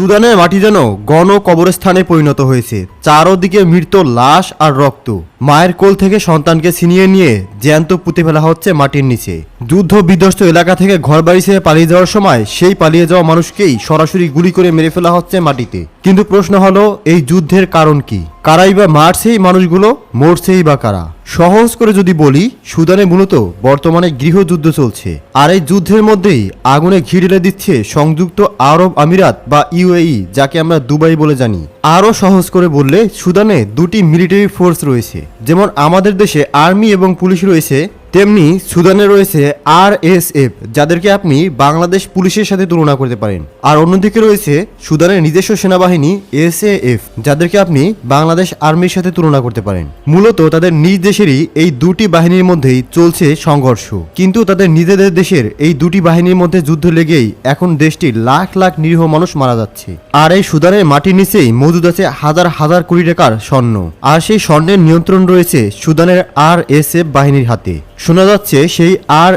সুদানের মাটি যেন গণ কবরস্থানে পরিণত হয়েছে। চারোদিকে মৃত লাশ আর রক্ত। মায়ের কোল থেকে সন্তানকে ছিনিয়ে নিয়ে জ্যান্ত পুঁতে ফেলা হচ্ছে মাটির নিচে। যুদ্ধ বিধ্বস্ত এলাকা থেকে ঘরবাড়ি ছেড়ে পালিয়ে যাওয়ার সময় সেই পালিয়ে যাওয়া মানুষকেই সরাসরি গুলি করে মেরে ফেলা হচ্ছে মাটিতে। কিন্তু প্রশ্ন হলো, এই যুদ্ধের কারণ কি? কারাই বা মারছে এই মানুষগুলো, মরছেই বা কারা? সহজ করে যদি বলি, সুদানে মূলত বর্তমানে গৃহযুদ্ধ চলছে। আর এই যুদ্ধের মধ্যেই আগুনে ঘিরে দিচ্ছে সংযুক্ত আরব আমিরাত বা ইউএই, যাকে আমরা দুবাই বলে জানি। আরও সহজ করে বললে, সুদানে দুটি মিলিটারি ফোর্স রয়েছে। যেমন আমাদের দেশে আর্মি এবং পুলিশ রয়েছে তেমনি সুদানে রয়েছে আর এস এফ, যাদেরকে আপনি বাংলাদেশ পুলিশের সাথে তুলনা করতে পারেন। আর অন্যদিকে রয়েছে সুদানের নিজস্ব সেনাবাহিনী এস এ এফ, যাদেরকে আপনি বাংলাদেশ আর্মির সাথে তুলনা করতে পারেন। মূলত তাদের নিজ দেশেরই এই দুটি বাহিনীর মধ্যেই চলছে সংঘর্ষ। কিন্তু তাদের নিজেদের দেশের এই দুটি বাহিনীর মধ্যে যুদ্ধ লেগেই এখন দেশটির লাখ লাখ নিরীহ মানুষ মারা যাচ্ছে। আর এই সুদানের মাটির নিচেই মজুদ আছে হাজার হাজার কোটি টাকার স্বর্ণ। আর সেই স্বর্ণের নিয়ন্ত্রণ রয়েছে সুদানের আর এস এফ বাহিনীর হাতে। শোনা যাচ্ছে সেই আর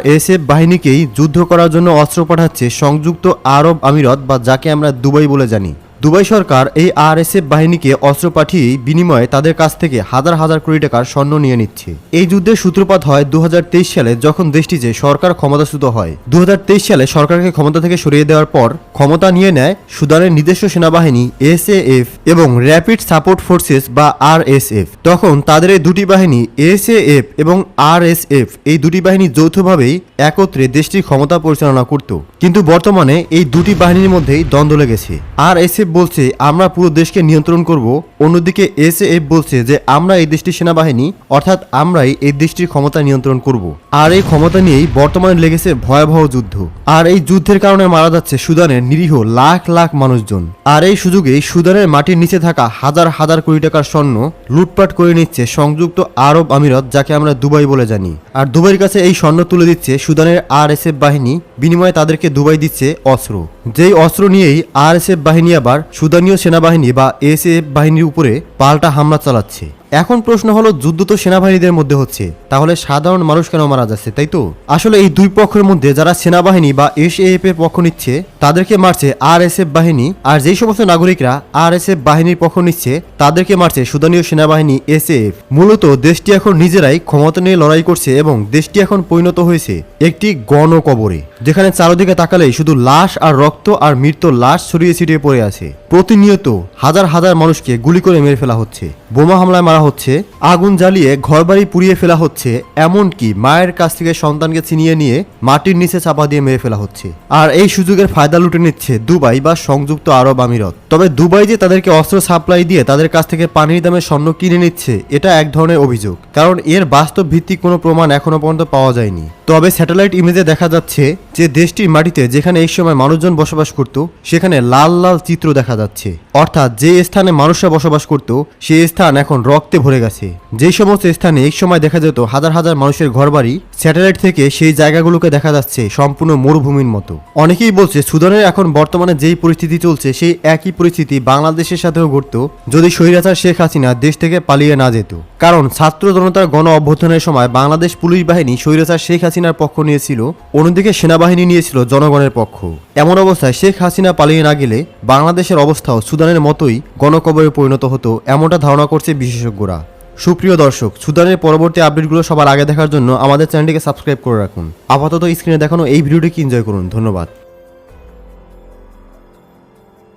বাহিনীকেই যুদ্ধ করার জন্য অস্ত্র পাঠাচ্ছে সংযুক্ত আরব আমিরত বা যাকে আমরা দুবাই বলে জানি। দুবাই সরকার এই আরএসএফ বাহিনীকে অস্ত্র পাঠিয়ে বিনিময়ে তাদের কাছ থেকে হাজার হাজার কোটি টাকার স্বর্ণ নিয়ে নিচ্ছে। এই যুদ্ধের সূত্রপাত হয় দু হাজার তেইশ সালে যখন দেশটিতে সরকার ক্ষমতাচ্যুত হয়। দু হাজার তেইশ সালে সরকারকে ক্ষমতা থেকে সরিয়ে দেওয়ার পর ক্ষমতা নিয়ে নেয় সুদানের নিজস্ব সেনাবাহিনী এসএএফ এবং র্যাপিড সাপোর্ট ফোর্সেস বা আরএসএফ। তখন তাদের এই দুটি বাহিনী এসএএফ এবং আরএসএফ এই দুটি বাহিনী যৌথভাবেই একত্রে দেশটির ক্ষমতা পরিচালনা করত। কিন্তু বর্তমানে এই দুটি বাহিনীর মধ্যেই দ্বন্দ্ব লেগেছে। আর এসএফ বলছে, আমরা পুরো দেশকে নিয়ন্ত্রণ করব। অন্যদিকে এসএএফ বলছে যে, আমরা এই দেশটির সেনাবাহিনী, অর্থাৎ আমরাই এই দেশটির ক্ষমতা নিয়ন্ত্রণ করব। আর এই ক্ষমতা নিয়েই বর্তমানে লেগেছে ভয়াবহ যুদ্ধ। আর এই যুদ্ধের কারণে মারা যাচ্ছে সুদানের নিরীহ লাখ লাখ মানুষজন। আর এই সুযোগে সুদানের মাটির নিচে থাকা হাজার হাজার কোটি টাকার স্বর্ণ লুটপাট করে নিচ্ছে সংযুক্ত আরব আমিরত, যাকে আমরা দুবাই বলে জানি। আর দুবাইয়ের কাছে এই স্বর্ণ তুলে দিচ্ছে সুদানের আরএসএফ বাহিনী, বিনিময়ে তাদেরকে দুবাই দিচ্ছে অস্ত্র। যেই অস্ত্র নিয়েই আরএসএফ বাহিনী আবার সুদানীয় সেনাবাহিনী বা এসএফ বাহিনীর উপরে পাল্টা হামলা চালাচ্ছে। এখন প্রশ্ন হলো, যুদ্ধ তো সেনাবাহিনীদের মধ্যে হচ্ছে। তাহলে সাধারণ মানুষ কেন মারা যাচ্ছে, তাই তো? আসলে এই দুই পক্ষের মধ্যে যারা সেনাবাহিনী বা এসএএফ এর পক্ষ নিচ্ছে, তাদেরকে মারছে আরএসএফ বাহিনী, আর যেই সমস্ত নাগরিকরা আরএসএফ বাহিনীর পক্ষ নিচ্ছে, তাদেরকে মারছে সুদানীয় সেনাবাহিনী এস এফ মূলত দেশটি এখন নিজেরাই ক্ষমতা নিয়ে লড়াই করছে এবং দেশটি এখন পরিণত হয়েছে একটি গণকবরে, যেখানে চারদিকে তাকালেই শুধু লাশ আর রক্ত আর মৃত লাশ ছড়িয়ে ছিটিয়ে পড়ে আছে। প্রতিনিয়ত হাজার হাজার মানুষকে গুলি করে মেরে ফেলা হচ্ছে। বোমা হামলায় মারা হচ্ছে, আগুন জ্বালিয়ে ঘরবাড়ি পুড়িয়ে ফেলা হচ্ছে, এমনকি মায়ের কাছ থেকে সন্তানকে ছিনিয়ে নিয়ে মাটির নিচে চাপা দিয়ে মেরে ফেলা হচ্ছে। আর এই সুযোগের ফায়দা লুটে নিচ্ছে দুবাই বা সংযুক্ত আরব আমিরত। তবে দুবাই যে তাদেরকে অস্ত্র সাপ্লাই দিয়ে তাদের কাছ থেকে পানির দামে স্বর্ণ কিনে নিচ্ছে, এটা এক ধরনের অভিযোগ। কারণ এর বাস্তব ভিত্তিক কোনো প্রমাণ এখনও পর্যন্ত পাওয়া যায়নি। তবে স্যাটেলাইট ইমেজে দেখা যাচ্ছে যে দেশটির মাটিতে যেখানে এই সময় মানুষজন বসবাস করত, সেখানে লাল লাল চিত্র দেখা যাচ্ছে। অর্থাৎ যে স্থানে মানুষরা বসবাস করত, সেই এখন রক্তে ভরে গেছে। যেই সমস্ত স্থানে এই সময় দেখা যেত হাজার হাজার মানুষের ঘরবাড়ি, স্যাটেলাইট থেকে সেই জায়গাগুলোকে দেখা যাচ্ছে সম্পূর্ণ মরুভূমির মতো। অনেকেই বলছে সুদানের এখন বর্তমানে যেই পরিস্থিতি চলছে সেই একই পরিস্থিতি বাংলাদেশের সাথেও ঘটত, যদি স্বৈরাচার শেখ হাসিনা দেশ থেকে পালিয়ে না যেত। কারণ ছাত্র জনতার গণ অভ্যুত্থানের সময় বাংলাদেশ পুলিশ বাহিনী স্বৈরাচার শেখ হাসিনার পক্ষ নিয়েছিল, অন্যদিকে সেনাবাহিনী নিয়েছিল জনগণের পক্ষ। এমন অবস্থায় শেখ হাসিনা পালিয়ে না গেলে বাংলাদেশের অবস্থাও সুদানের মতোই গণকবরে পরিণত হতো, এমনটা ধারণা করছে বিশেষজ্ঞরা। সুপ্রিয় দর্শক, সুদানের পরবর্তী আপডেটগুলো সবার আগে দেখার জন্য আমাদের চ্যানেলটিকে সাবস্ক্রাইব করে রাখুন। আপাতত স্ক্রিনে দেখানো এই ভিডিওটিকে এনজয় করুন। ধন্যবাদ।